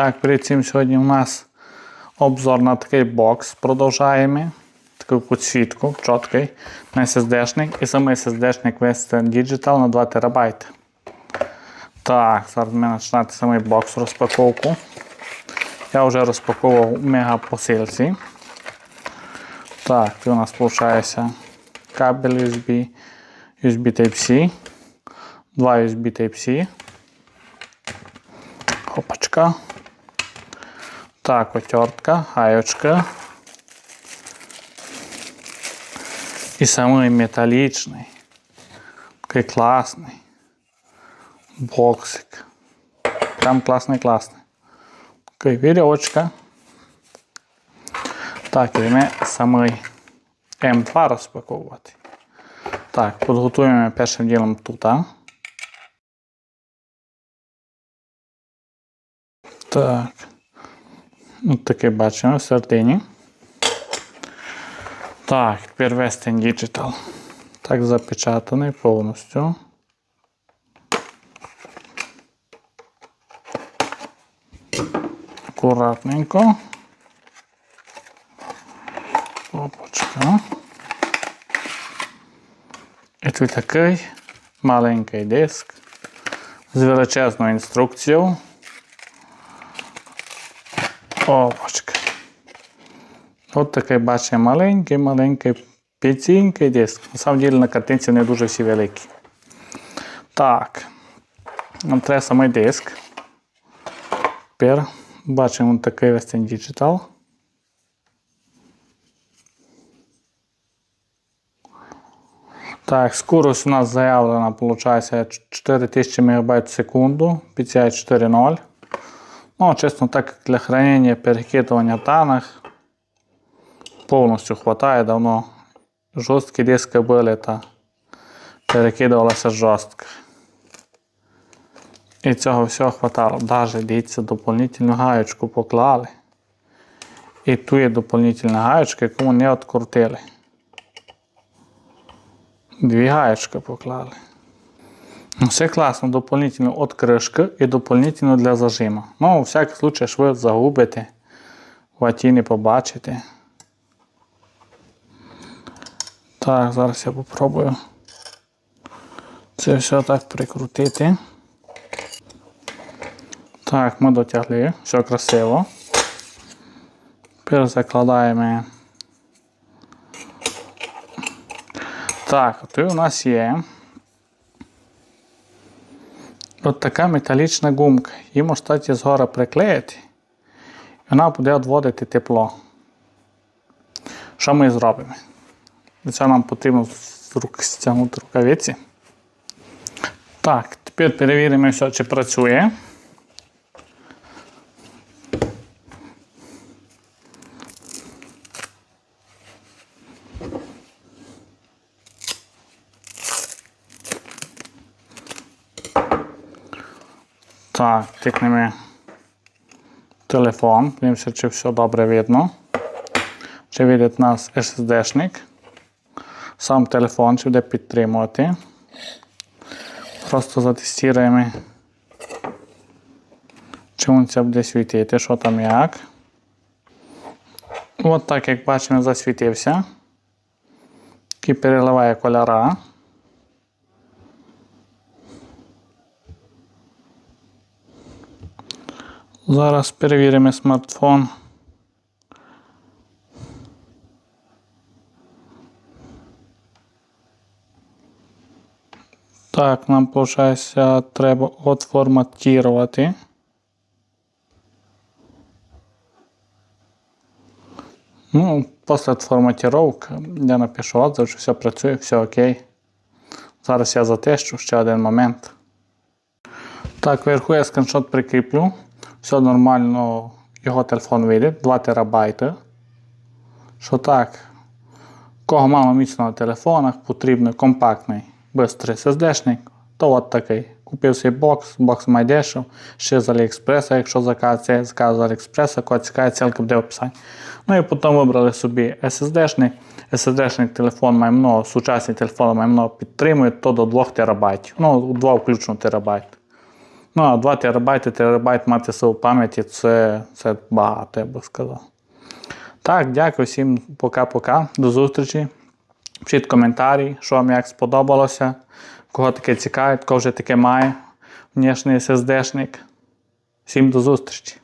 Так, перед цим сьогодні у нас обзор на такий бокс. Продовжаємо. Таку підсвітку, чіткий, на SSD-шник. І саме SSD-шник Western Digital на 2 ТБ. Так, зараз ми починати самий бокс розпаковку. Я вже розпаковував в мегапосилці. Так, тут у нас виходить кабель USB, USB Type-C, два USB Type-C. Хопачка. Так, отвертка, гаечка. І самий металічний. Такий класний. Боксик. Прям класний, класний. Такий вірьовочка. Так, ми самий М2 розпаковувати. Так, підготуємо першим ділом тут. Так. Ось таке бачимо в середині. Так, Western Digital. Так, запечатаний повністю. Акуратненько. Опачка. І тут такий маленький диск з величезною інструкцією. Опачка. От такий бачимо маленький, маленький піцінький диск. На самом деле на картинці не дуже всі великі. Так. Нам треба самий диск. Тепер бачимо такий Western Digital. Так, скорость у нас заявлена, виходить 4000 МБ в секунду, PCI 4.0. Ну, чесно, так для хранення перекидування даних повністю хватає давно. Жорсткі диски були та перекидувалося жорстко. І цього всього хватало. Навіть дивіться, доповнительну гаєчку поклали. І ту є доповнительна гаєчка, яку не відкрутили. Дві гаєчки поклали. Ну, Все класно, дополнительно от кришки і дополнительно для зажима. Ну, у всякий случай ж ви загубите, в не побачите. Так, зараз я попробую це все так прикрутити. Так, ми дотягли, все красиво. Тепер закладаємо. Так, тут у нас є от така металічна гумка. Її можна згора приклеїти, і вона буде відводити тепло. Що ми зробимо? Для цього нам потрібно стягнути рукавиці. Так, тепер перевіримо, все, чи працює. Так, тикнемо телефон, дивимося, чи все добре видно. Чи видить нас SSD-шник. Сам телефон чи буде підтримувати. Просто затестуємо, чи він це буде світити, що там як. От так, як бачимо, засвітився. І переливає кольора. Зараз перевіримо смартфон. Так, нам виходить, треба отформатувати. Ну, після форматировки я напишу отзыв, що все працює, все окей. Зараз я затещу ще один момент. Так, вверху я скріншот прикріплю. Все нормально, його телефон вийде, 2 терабайти. Що так, кого мало міцно на телефонах, потрібно компактний бистрий SSD-шник, то от такий. Купив свій бокс, бокс майдешев, ще з Аліекспреса, якщо заказує, заказ з Аліекспреса, код цікавить, ссылка буде в описанні. Ну і потім вибрали собі SSD-шник. SSD-шник телефон має много, сучасні телефони має много підтримують, то до 2 терабайтів. Ну, 2 включно терабайт. Ну, а 2 терабайти, терабайт мати силу пам'яті це, це багато, я би сказав. Так, дякую всім пока-пока. До зустрічі. Пишіть коментарі, що вам як сподобалося, кого таке цікавить, кого вже таке має внішній SSD-шник. Всім до зустрічі!